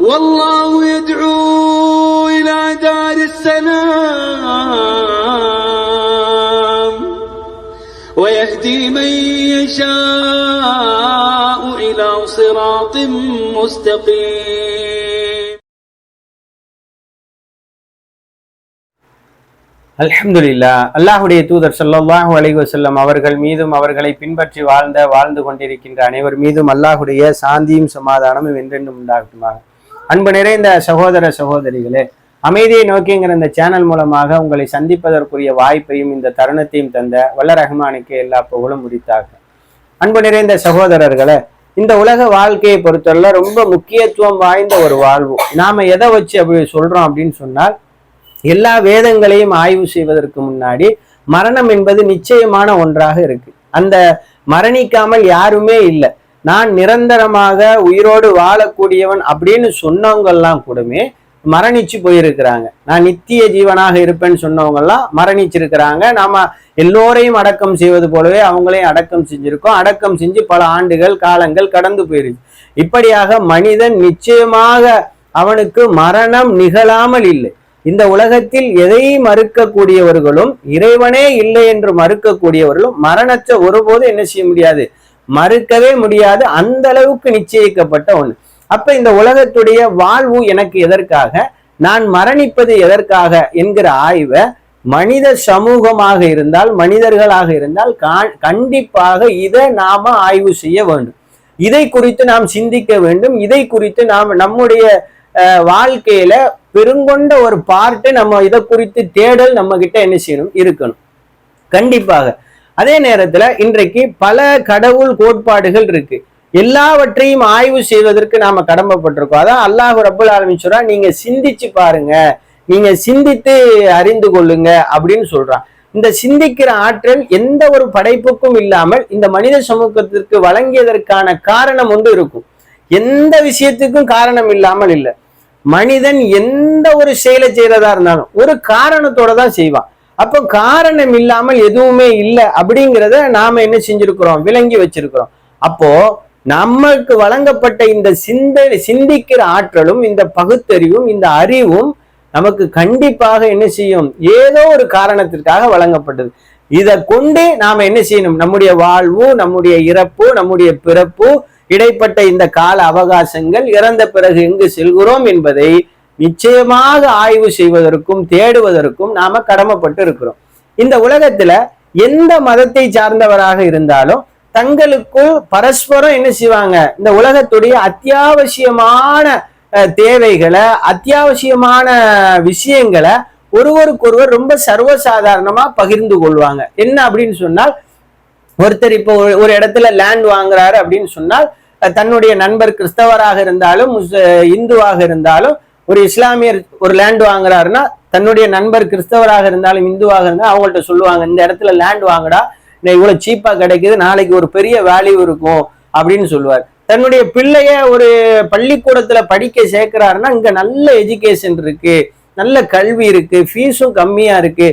والله يدعو إلى دار السلام ويهدي من يشاء إلى صراط مستقيم அல்ஹம்துலில்லா அல்லாஹுடைய தூதர் ஸல்லல்லாஹு அலைஹி வஸல்லம் அவர்கள் மீதும் அவர்களை பின்பற்றி வாழ்ந்த வாழ்ந்து கொண்டிருக்கின்ற அனைவர் மீதும் அல்லாஹுடைய சாந்தியும் சமாதானமும் என்றென்றும் உண்டாகட்டுமாக அன்பு நிறைந்த சகோதர சகோதரிகளே அமைதியை நோக்கிங்கிற இந்த சேனல் மூலமாக உங்களை சந்திப்பதற்குரிய வாய்ப்பையும் இந்த தருணத்தையும் தந்த வல்ல ரஹ்மானுக்கு எல்லா புகழும் முடித்தாக அன்பு நிறைந்த சகோதரர்களே இந்த உலக வாழ்க்கையை பொறுத்தவரை ரொம்ப முக்கியத்துவம் வாய்ந்த ஒரு வாழ்வு. நாம எதை வச்சு அப்படி சொல்றோம் அப்படின்னு சொன்னால் எல்லா வேதங்களையும் ஆய்வு செய்வதற்கு முன்னாடி மரணம் என்பது நிச்சயமான ஒன்றாக இருக்கு. அந்த மரணிக்காமல் யாருமே இல்லை. நான் நிரந்தரமாக உயிரோடு வாழக்கூடியவன் அப்படின்னு சொன்னவங்கெல்லாம் கூடமே மரணிச்சு போயிருக்கிறாங்க. நான் நித்திய ஜீவனாக இருப்பேன்னு சொன்னவங்கெல்லாம் மரணிச்சிருக்கிறாங்க. நாம எல்லோரையும் அடக்கம் செய்வது போலவே அவங்களையும் அடக்கம் செஞ்சிருக்கோம். அடக்கம் செஞ்சு பல ஆண்டுகள் காலங்கள் கடந்து போயிருக்கு இப்படியாக மனிதன் நிச்சயமாக அவனுக்கு மரணம் நிகழாமல் இல்லை. இந்த உலகத்தில் எதை மறுக்கக்கூடியவர்களும் இறைவனே இல்லை என்று மறுக்கக்கூடியவர்களும் மரணத்தை ஒருபோது என்ன செய்ய முடியாது? மறுக்கவே முடியாது. அந்த அளவுக்கு நிச்சயிக்கப்பட்ட ஒண்ணு. அப்ப இந்த உலகத்துடைய வாழ்வு எனக்கு எதற்காக? நான் மரணிப்பது எதற்காக என்கிற ஆய்வை மனித சமூகமாக இருந்தால் மனிதர்களாக இருந்தால் கா- கண்டிப்பாக இதை நாம ஆய்வு செய்ய வேண்டும். இதை குறித்து நாம் சிந்திக்க வேண்டும். இதை குறித்து நாம் நம்முடைய அஹ், வாழ்க்கையில பெருங்கொண்ட ஒரு பார்ட்டு நம்ம இதை குறித்து தேடல் நம்ம கிட்ட என்ன செய்யணும்? இருக்கணும். கண்டிப்பாக. அதே நேரத்துல இன்றைக்கு பல கடவுள் கோட்பாடுகள் இருக்கு. எல்லாவற்றையும் ஆய்வு செய்வதற்கு நாம கடமைப்பட்டிருக்கோம். அதான் அல்லாஹ் ரபுல் ஆலமீன் சொல்றா நீங்க சிந்திச்சு பாருங்க. நீங்க சிந்தித்து அறிந்து கொள்ளுங்க. அப்படின்னு சொல்றான். இந்த சிந்திக்கிற ஆற்றல் எந்த ஒரு படைப்புக்கும் இல்லாமல் இந்த மனித சமூகத்திற்கு வழங்கியதற்கான காரணம் ஒன்று இருக்கும். எந்த விஷயத்துக்கும் காரணம் இல்லாமல் இல்லை. மனிதன் எந்த ஒரு செயலை செய்யறதா இருந்தாலும் ஒரு காரணத்தோட தான் செய்வான். அப்போ காரணம் இல்லாமல் எதுவுமே இல்லை அப்படிங்கிறத நாம என்ன செஞ்சிருக்கிறோம்? விளங்கி வச்சிருக்கிறோம். அப்போ நமக்கு வழங்கப்பட்ட இந்த சிந்த சிந்திக்கிற ஆற்றலும் இந்த பகுத்தறிவும் இந்த அறிவும் நமக்கு கண்டிப்பாக என்ன செய்யும்? ஏதோ ஒரு காரணத்திற்காக வழங்கப்பட்டது. இதை கொண்டு நாம என்ன செய்யணும்? நம்முடைய வாழ்வு நம்முடைய இறப்பு நம்முடைய பிறப்பு இடைப்பட்ட இந்த கால அவகாசங்கள் இறந்த பிறகு எங்கு செல்கிறோம் என்பதை நிச்சயமாக ஆய்வு செய்வதற்கும் தேடுவதற்கும் நாம கடமைப்பட்டு இருக்கிறோம். இந்த உலகத்துல எந்த மதத்தை சார்ந்தவராக இருந்தாலும் தங்களுக்குள் பரஸ்பரம் என்ன செய்வாங்க? இந்த உலகத்துடைய அத்தியாவசியமான அஹ், தேவைகளை அத்தியாவசியமான விஷயங்களை ஒருவருக்கொருவர் ரொம்ப சர்வசாதாரணமா பகிர்ந்து கொள்வாங்க. என்ன அப்படின்னு சொன்னால் ஒருத்தர் இப்போ ஒரு- ஒரு இடத்துல லேண்ட் வாங்குறாரு அப்படின்னு சொன்னால் தன்னுடைய நண்பர் கிறிஸ்தவராக இருந்தாலும் இந்துவாக இருந்தாலும் ஒரு இஸ்லாமியர் ஒரு லேண்ட் வாங்குறாருன்னா தன்னுடைய நண்பர் கிறிஸ்தவராக இருந்தாலும் இந்துவாக இருந்தாலும் அவங்கள்ட்ட சொல்லுவாங்க இந்த இடத்துல லேண்ட் வாங்குடா இந்த இவ்வளோ சீப்பாக கிடைக்குது நாளைக்கு ஒரு பெரிய வேல்யூ இருக்கும் அப்படின்னு சொல்லுவார். தன்னுடைய பிள்ளைய ஒரு பள்ளிக்கூடத்துல படிக்க சேர்க்கிறாருன்னா இங்க நல்ல எஜுகேஷன் இருக்கு நல்ல கல்வி இருக்கு ஃபீஸும் கம்மியா இருக்கு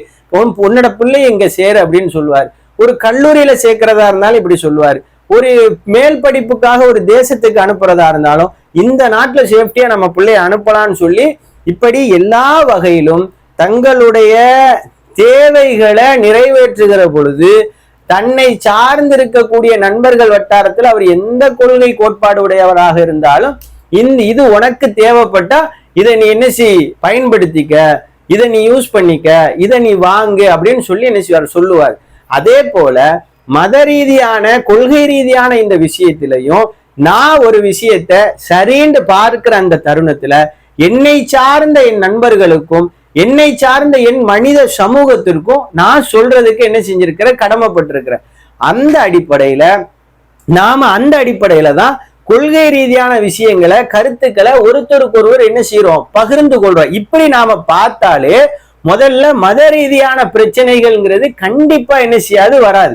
உன்னோட பிள்ளை இங்க சேரு அப்படின்னு சொல்லுவார். ஒரு கல்லூரியில சேர்க்கிறதா இருந்தாலும் இப்படி சொல்லுவார். ஒரு மேல் படிப்புக்காக ஒரு தேசத்துக்கு அனுப்புறதா இருந்தாலும் இந்த நாட்டில் சேஃப்டியாக நம்ம பிள்ளைய அனுப்பலாம்னு சொல்லி இப்படி எல்லா வகையிலும் தங்களுடைய தேவைகளை நிறைவேற்றுகிற பொழுது தன்னை சார்ந்திருக்கக்கூடிய நண்பர்கள் வட்டாரத்தில் அவர் எந்த கொள்கை கோட்பாடு உடையவராக இருந்தாலும் இந்த இது உனக்கு தேவைப்பட்டா இதை நீ என்ன செய் பயன்படுத்திக்க இதை நீ யூஸ் பண்ணிக்க இதை நீ வாங்கு அப்படின்னு சொல்லி என்ன செய்வார் சொல்லுவார். அதே போல மத ரீதியான கொள்கை ரீதியான இந்த விஷயத்திலையும் நான் ஒரு விஷயத்த சரின்னு பார்க்கிற அந்த தருணத்துல என்னை சார்ந்த என் நண்பர்களுக்கும் என்னை சார்ந்த என் மனித சமூகத்திற்கும் நான் சொல்றதுக்கு என்ன செஞ்சிருக்கிற கடமைப்பட்டிருக்கிறேன். அந்த அடிப்படையில நாம அந்த அடிப்படையில தான் கொள்கை ரீதியான விஷயங்களை கருத்துக்களை ஒருத்தருக்கு ஒருவர் என்ன செய்யறோம் பகிர்ந்து கொள்றோம். இப்படி நாம பார்த்தாலே முதல்ல மத ரீதியான பிரச்சனைகள்ங்கிறது கண்டிப்பா என்ன செய்யாது வராது.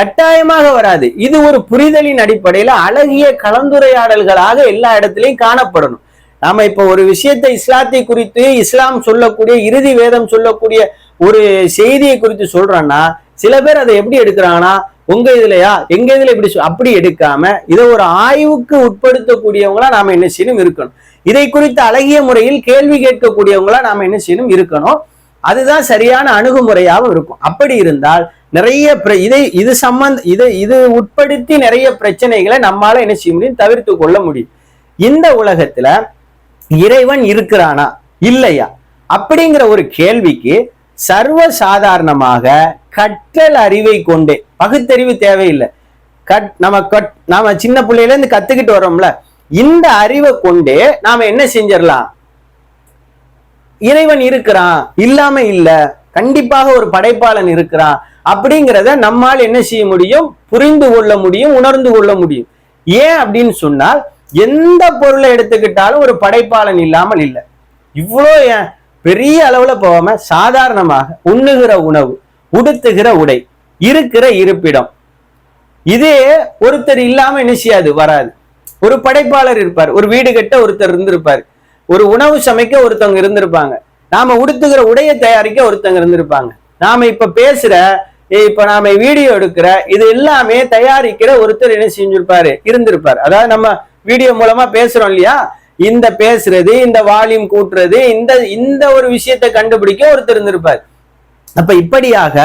கட்டாயமாக வராது. இது ஒரு புரிதலின் அடிப்படையில அழகிய கலந்துரையாடல்களாக எல்லா இடத்திலையும் காணப்படணும். நாம இப்ப ஒரு விஷயத்தை இஸ்லாத்தை குறித்து இஸ்லாம் சொல்லக்கூடிய இறுதி வேதம் சொல்லக்கூடிய ஒரு செய்தியை குறித்து சொல்றோம்னா சில பேர் அதை எப்படி எடுக்கிறாங்கன்னா உங்க இதுலயா? எங்க இதுல இப்படி சொ- அப்படி எடுக்காம இதை ஒரு ஆய்வுக்கு உட்படுத்தக்கூடியவங்களா நாம என்ன செய்யணும் இருக்கணும். இதை குறித்து அழகிய முறையில் கேள்வி கேட்கக்கூடியவங்களா நாம என்ன செய்யணும் இருக்கணும். அதுதான் சரியான அணுகுமுறையாகவும் இருக்கும். அப்படி இருந்தால் நிறைய பிர- இதை இது சம்பந்த இதை இது உட்படுத்தி நிறைய பிரச்சனைகளை நம்மால என்ன செய்ய முடியும்? தவிர்த்து கொள்ள முடியும். இந்த உலகத்துல இறைவன் இருக்கிறானா? இல்லையா? அப்படிங்கிற ஒரு கேள்விக்கு சர்வ சாதாரணமாக கற்றல் அறிவை கொண்டே பகுத்தறிவு தேவையில்லை. கட் நம்ம கட் நாம சின்ன பிள்ளையில இருந்து கத்துக்கிட்டு வரோம்ல இந்த அறிவை கொண்டே நாம என்ன செஞ்சிடலாம்? இறைவன் இருக்கிறான் இல்லாம இல்ல கண்டிப்பாக ஒரு படைப்பாளன் இருக்கிறான் அப்படிங்கிறத நம்மால் என்ன செய்ய முடியும்? புரிந்து கொள்ள முடியும் உணர்ந்து கொள்ள முடியும். ஏன் அப்படின்னு சொன்னால் எந்த பொருளை எடுத்துக்கிட்டாலும் ஒரு படைப்பாளன் இல்லாமல் இல்லை. இவ்வளோ ஏன் பெரிய அளவுல போகாம சாதாரணமாக உண்ணுகிற உணவு உடுத்துகிற உடை இருக்கிற இருப்பிடம். இதே ஒருத்தர் இல்லாம என்ன செய்யாது? வராது. ஒரு படைப்பாளர் இருப்பார் ஒரு வீடு கட்ட ஒருத்தர் இருந்திருப்பார். ஒரு உணவு சமைக்க ஒருத்தவங்க இருந்திருப்பாங்க. நாம உடுத்துகிற உடையை தயாரிக்க ஒருத்தவங்க இருந்திருப்பாங்க. நாம இப்ப பேசுற இப்ப நாம வீடியோ எடுக்கிற இது எல்லாமே தயாரிக்கிற ஒருத்தர் என்ன செஞ்சிருப்பாரு? இருந்திருப்பார். அதாவது நம்ம வீடியோ மூலமா பேசுறோம் இல்லையா? இந்த பேசுறது இந்த வால்யூம் கூட்டுறது இந்த இந்த ஒரு விஷயத்தை கண்டுபிடிக்க ஒருத்தர் இருந்திருப்பார். அப்ப இப்படியாக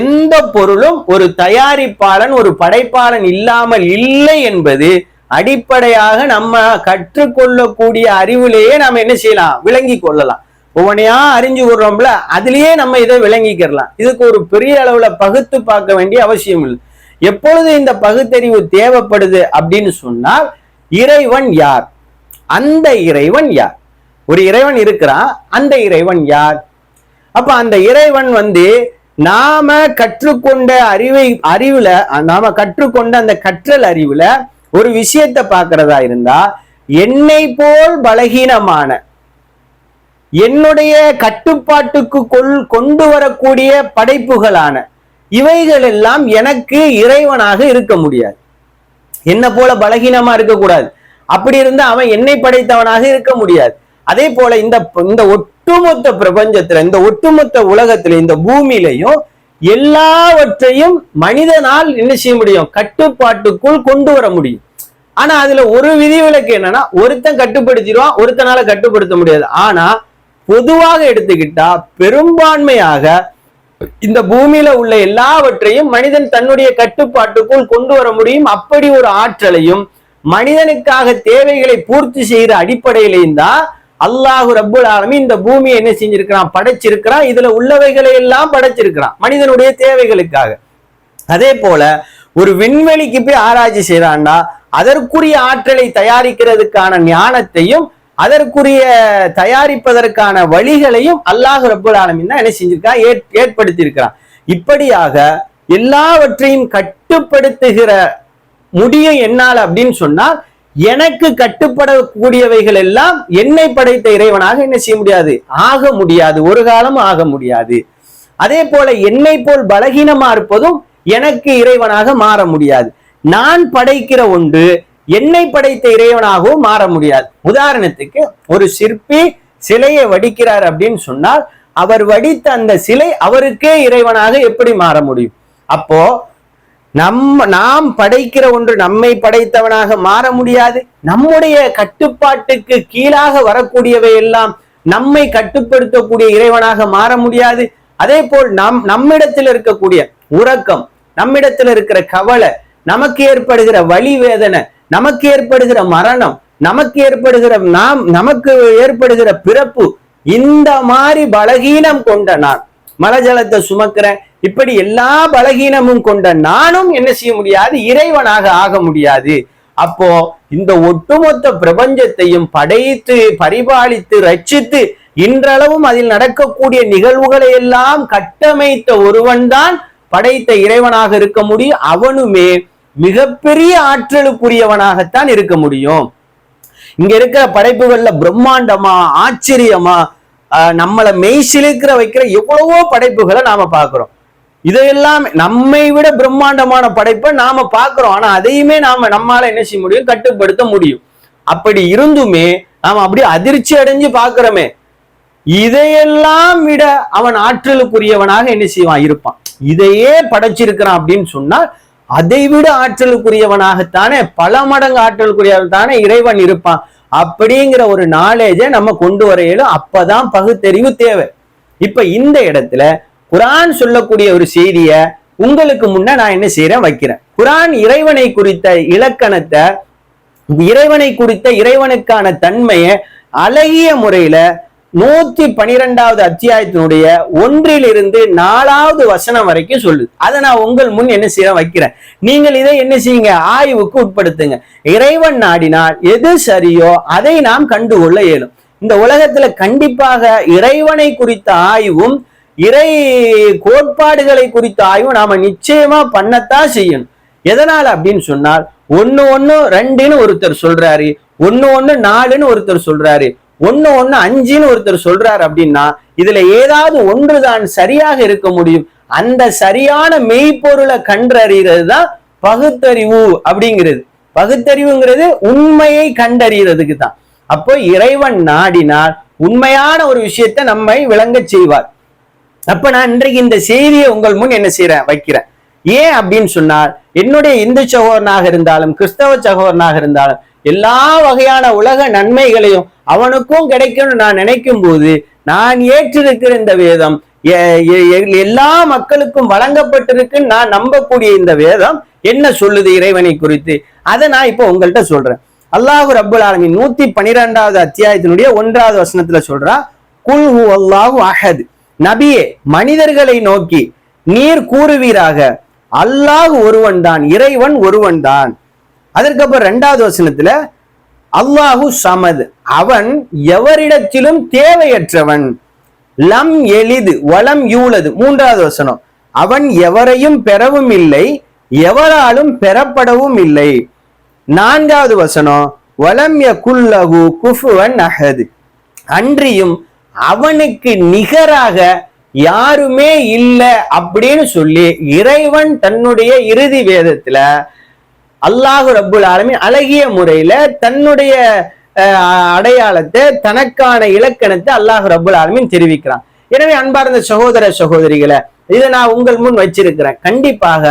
எந்த பொருளும் ஒரு தயாரிப்பாளன் ஒரு படைப்பாளன் இல்லாமல் இல்லை என்பது அடிப்படையாக நம்ம கற்றுக்கொள்ளக்கூடிய அறிவுலேயே நம்ம என்ன செய்யலாம்? விளங்கி கொள்ளலாம். ஒவ்வொன்றையா அறிஞ்சு விடுறோம்ல அதுலேயே நம்ம இதை விளங்கிக்கிறலாம். இதுக்கு ஒரு பெரிய அளவுல பகுத்து பார்க்க வேண்டிய அவசியம் இல்லை. எப்பொழுது இந்த பகுத்தறிவு தேவைப்படுது அப்படின்னு சொன்னால் இறைவன் யார்? அந்த இறைவன் யார்? ஒரு இறைவன் இருக்கிறான் அந்த இறைவன் யார்? அப்ப அந்த இறைவன் வந்து நாம கற்றுக்கொண்ட அறிவை அறிவுல நாம கற்றுக்கொண்ட அந்த கற்றல் அறிவுல ஒரு விஷயத்தை பார்க்கிறதா இருந்தா என்னை போல் பலகீனமான என்னுடைய கட்டுப்பாட்டுக்கு கொள் கொண்டு வரக்கூடிய படைப்புகளான இவைகள் எல்லாம் எனக்கு இறைவனாக இருக்க முடியாது. என்ன போல பலகீனமா இருக்கக்கூடாது. அப்படி இருந்தா அவன் என்னை படைத்தவனாக இருக்க முடியாது. அதே போல இந்த இந்த ஒட்டுமொத்த பிரபஞ்சத்துல இந்த ஒட்டுமொத்த உலகத்துல இந்த பூமியிலையும் எல்லாவற்றையும் மனிதனால் என்ன செய்ய முடியும்? கட்டுப்பாட்டுக்குள் கொண்டு வர முடியும். ஆனா அதுல ஒரு விதிவிலக்கு என்னன்னா ஒருத்தன் கட்டுப்படுத்திடுவான் ஒருத்தனால கட்டுப்படுத்த முடியாது. ஆனா பொதுவாக எடுத்துக்கிட்டா பெரும்பான்மையாக இந்த பூமியில உள்ள எல்லாவற்றையும் மனிதன் தன்னுடைய கட்டுப்பாட்டுக்குள் கொண்டு வர முடியும். அப்படி ஒரு ஆற்றலையும் மனிதனுக்காக தேவைகளை பூர்த்தி செய்கிற அடிப்படையிலையும் தான் அல்லாஹு ரப்புல் ஆலமி இந்த பூமியை என்ன செஞ்சிருக்கிறான்? படைச்சிருக்கிறான். இதுல உள்ளவைகளை எல்லாம் படைச்சிருக்கிறான். மனிதனுடைய தேவைகளுக்காக. அதே போல ஒரு விண்வெளிக்கு போய் ஆராய்ச்சி செய்யறான்னா அதற்குரிய ஆற்றலை தயாரிக்கிறதுக்கான ஞானத்தையும் அதற்குரிய தயாரிப்பதற்கான வழிகளையும் அல்லாஹு ரப்புல் ஆலமின் தான் என்ன செஞ்சிருக்கான் ஏற்- ஏற்படுத்தியிருக்கிறான். இப்படியாக எல்லாவற்றையும் கட்டுப்படுத்துகிற முடியும் என்னால் அப்படின்னு சொன்னால் எனக்கு கட்டுப்படக்கூடியவைகள் எல்லாம் என்னை படைத்த இறைவனாக என்ன செய்ய முடியாது? ஆக முடியாது. ஒரு காலம் ஆக முடியாது. அதே போல என்னை போல் பலகீனமா இருப்பதும் எனக்கு இறைவனாக மாற முடியாது. நான் படைக்கிற ஒன்று என்னை படைத்த இறைவனாகவும் மாற முடியாது. உதாரணத்துக்கு ஒரு சிற்பி சிலையை வடிக்கிறார் அப்படின்னு சொன்னால் அவர் வடித்த அந்த சிலை அவருக்கே இறைவனாக எப்படி மாற முடியும்? அப்போ நம்ம நாம் படைக்கிற ஒன்று நம்மை படைத்தவனாக மாற முடியாது. நம்முடைய கட்டுப்பாட்டுக்கு கீழாக வரக்கூடியவை எல்லாம் நம்மை கட்டுப்படுத்தக்கூடிய இறைவனாக மாற முடியாது. அதே போல் நம் நம்மிடத்தில் இருக்கக்கூடிய உறக்கம் நம்மிடத்தில் இருக்கிற கவலை நமக்கு ஏற்படுகிற வலி வேதனை நமக்கு ஏற்படுகிற மரணம் நமக்கு ஏற்படுகிற நாம் நமக்கு ஏற்படுகிற பிறப்பு இந்த மாதிரி பலகீனம் கொண்ட நான் மலஜலத்தை சுமக்கிறேன் இப்படி எல்லா பலகீனமும் கொண்ட நானும் என்ன செய்ய முடியாது? இறைவனாக ஆக முடியாது. அப்போ இந்த ஒட்டுமொத்த பிரபஞ்சத்தையும் படைத்து பரிபாலித்து ரட்சித்து இன்றளவும் அதில் நடக்கக்கூடிய நிகழ்வுகளை எல்லாம் கட்டமைத்த ஒருவன்தான் படைத்த இறைவனாக இருக்க முடியும். அவனுமே மிகப்பெரிய ஆற்றலுக்குரியவனாகத்தான் இருக்க முடியும். இங்க இருக்கிற படைப்புகள்ல பிரம்மாண்டமா ஆச்சரியமா ஆஹ் நம்மளை மெய்சிலிக்கிற வைக்கிற எவ்வளவோ படைப்புகளை நாம பாக்குறோம் இதையெல்லாம் நம்மை விட பிரம்மாண்டமான படைப்பை நாம பாக்குறோம் ஆனா அதையுமே நாம நம்மால என்ன செய்ய முடியும்? கட்டுப்படுத்த முடியும். அப்படி இருந்துமே நாம அப்படியே அதிர்ச்சி அடைஞ்சு பாக்குறோமே இதையெல்லாம் விட அவன் ஆற்றலுக்குரியவனாக என்ன செய்வான்? இருப்பான். இதையே படைச்சிருக்கிறான் அப்படின்னு சொன்னால் அதை விட ஆற்றலுக்குரியவனாகத்தானே பல மடங்கு ஆற்றலுக்குரியவன் தானே இறைவன் இருப்பான். அப்படிங்கிற ஒரு நாலேஜை நம்ம கொண்டு வரையிலும் அப்பதான் பகுத்தறிவு தேவை. இப்ப இந்த இடத்துல குரான் சொல்லக்கூடிய ஒரு செய்திய உங்களுக்கு முன்ன நான் என்ன செய்யறேன் வைக்கிறேன். குரான் இறைவனை குறித்த இலக்கணத்தை இறைவனை குறித்த இறைவனுக்கான தன்மையை அழகிய முறையில நூத்தி பனிரெண்டாவது அத்தியாயத்தினுடைய ஒன்றிலிருந்து நாலாவது வசனம் வரைக்கும் சொல்லுது. அதை நான் உங்கள் முன் என்ன செய்ய வைக்கிறேன். நீங்கள் இதை என்ன செய்யுங்க? ஆய்வுக்கு உட்படுத்துங்க. இறைவன் நாடினால் எது சரியோ அதை நாம் கண்டுகொள்ள இயலும். இந்த உலகத்துல கண்டிப்பாக இறைவனை குறித்த ஆய்வும் இறை கோட்பாடுகளை குறித்த ஆய்வு நாம நிச்சயமா பண்ணத்தான் செய்யணும். எதனால் அப்படின்னு சொன்னால் ஒன்னு ஒன்னு ரெண்டுன்னு ஒருத்தர் சொல்றாரு ஒன்னு ஒன்னு நாலுன்னு ஒருத்தர் சொல்றாரு ஒன்னு ஒன்னு அஞ்சுன்னு ஒருத்தர் சொல்றாரு அப்படின்னா இதுல ஏதாவது ஒன்றுதான் சரியாக இருக்க முடியும். அந்த சரியான மெய்ப்பொருளை கண்டறிகிறது தான் பகுத்தறிவு அப்படிங்கிறது. பகுத்தறிவுங்கிறது உண்மையை கண்டறிகிறதுக்கு தான் அப்போ இறைவன் நாடினால் உண்மையான ஒரு விஷயத்தை நம்மை விளங்க செய்வார். அப்ப நான் இன்றைக்கு இந்த செய்தியை உங்கள் முன் என்ன செய்யறேன் வைக்கிறேன். ஏன் அப்படின்னு சொன்னால் என்னுடைய இந்து சகோதரனாக இருந்தாலும் கிறிஸ்தவ சகோதரனாக இருந்தாலும் எல்லா வகையான உலக நன்மைகளையும் அவனுக்கும் கிடைக்கும்னு நான் நினைக்கும் போது நான் ஏற்றிருக்கிற இந்த வேதம் எ- எ- எல்லா மக்களுக்கும் வழங்கப்பட்டிருக்குன்னு நான் நம்பக்கூடிய இந்த வேதம் என்ன சொல்லுது இறைவனை குறித்து? அதை நான் இப்போ உங்கள்கிட்ட சொல்றேன். அல்லாஹு ரப்புல் ஆலமி நூத்தி பனிரெண்டாவது அத்தியாயத்தினுடைய ஒன்றாவது வசனத்துல சொல்றா குல் ஹு அல்லாஹு அஹது. நபியே மனிதர்களை நோக்கி நீர் கூறுவீராக. அல்லாஹ் ஒருவன் தான் இறைவன் ஒருவன் தான் அதற்கப்புறம் ரெண்டாவது வசனத்துல அல்லாஹு சமத் அவன் எவரிடத்திலும் தேவையற்றவன். லம் எளிது வளம் யூலது. மூன்றாவது வசனம் அவன் எவரையும் பெறவும் இல்லை எவராலும் பெறப்படவும் இல்லை. நான்காவது வசனம் வலம் யகுல்லஹு குஃபுவன் அஹது. அன்றியும் அவனுக்கு நிகராக யாருமே இல்லை அப்படின்னு சொல்லி இறைவன் தன்னுடைய இறுதி வேதத்துல அல்லாஹு ரபுல் ஆலமீன் அழகிய முறையில தன்னுடைய அஹ், அடையாளத்தை தனக்கான இலக்கணத்தை அல்லாஹு ரபுல் ஆலமின் தெரிவிக்கிறான். எனவே அன்பார்ந்த சகோதர சகோதரிகளை இதை நான் உங்கள் முன் வச்சிருக்கிறேன். கண்டிப்பாக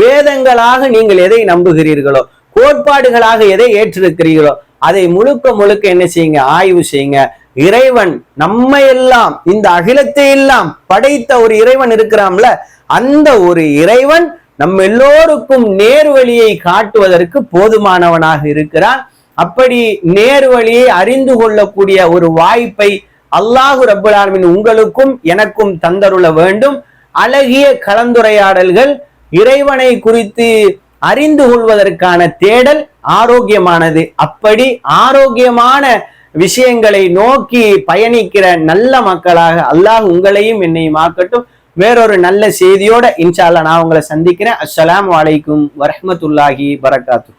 வேதங்களாக நீங்கள் எதை நம்புகிறீர்களோ கோட்பாடுகளாக எதை ஏற்றிருக்கிறீர்களோ அதை முழுக்க முழுக்க என்ன செய்யுங்க? ஆய்வு செய்யுங்க. இறைவன் நம்மை எல்லாம் இந்த அகிலத்தை எல்லாம் படைத்த ஒரு இறைவன் இருக்கிறான்ல அந்த ஒரு இறைவன் நம்ம எல்லோருக்கும் நேர்வழியை காட்டுவதற்கு போதுமானவனாக இருக்கிறான். அப்படி நேர்வழியை அறிந்து கொள்ளக்கூடிய ஒரு வாய்ப்பை அல்லாஹு ரபுல்லாமின் உங்களுக்கும் எனக்கும் தந்தருள வேண்டும். அழகிய கலந்துரையாடல்கள் இறைவனை குறித்து அறிந்து கொள்வதற்கான தேடல் ஆரோக்கியமானது. அப்படி ஆரோக்கியமான விஷயங்களை நோக்கி பயணிக்கிற நல்ல மக்களாக அல்லாஹ் உங்களையும் என்னையும் ஆக்கட்டும். வேறொரு நல்ல செய்தியோட இன்ஷால்லா நான் உங்களை சந்திக்கிறேன். அஸ்ஸலாமு வலைக்கும் வரமத்துல்லாஹி வரகாத்து